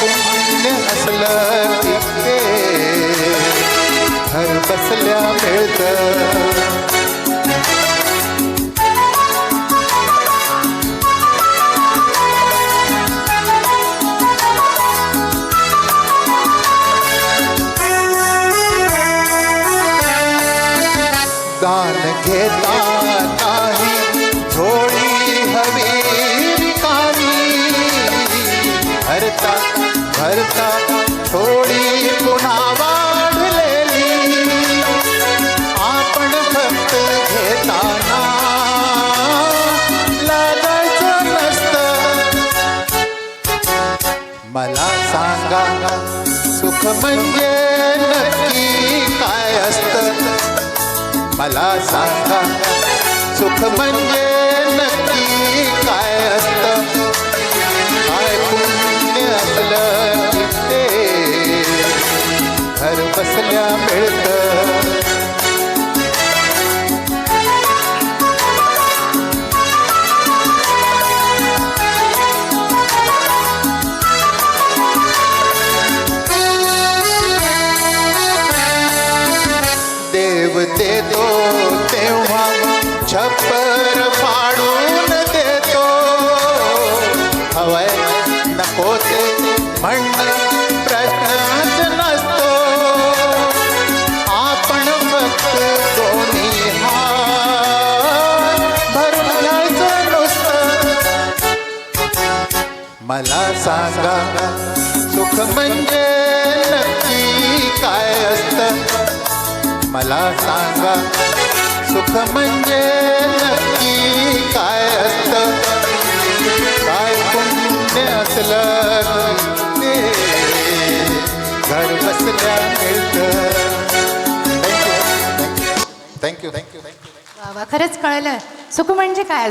पुण्य असलं की ते घर बसल्या मिळतं दान घेता मला सांगा सुख म्हणजे नक्की काय असतं? मला सांगा सुख म्हणजे नक्की काय असतं? काय पुण्य असलं ते? घर बसल्या मिळतं छप्पर फाडून देतो। हवय नको ते म्हणणं प्रश्नच नसतो। आपण फक्त दोन्ही भरून घ्यायचं नुसतं। मला सांगा सुख म्हणजे नक्की काय असतं? मला सांगा सुख म्हणजे नक्की काय असतं? काय पुण्य असलं ते? घर बसल्या मिळत. थँक्यू थँक्यू थँक्यू थँक्यू वा खरंच कळलं. सुख म्हणजे काय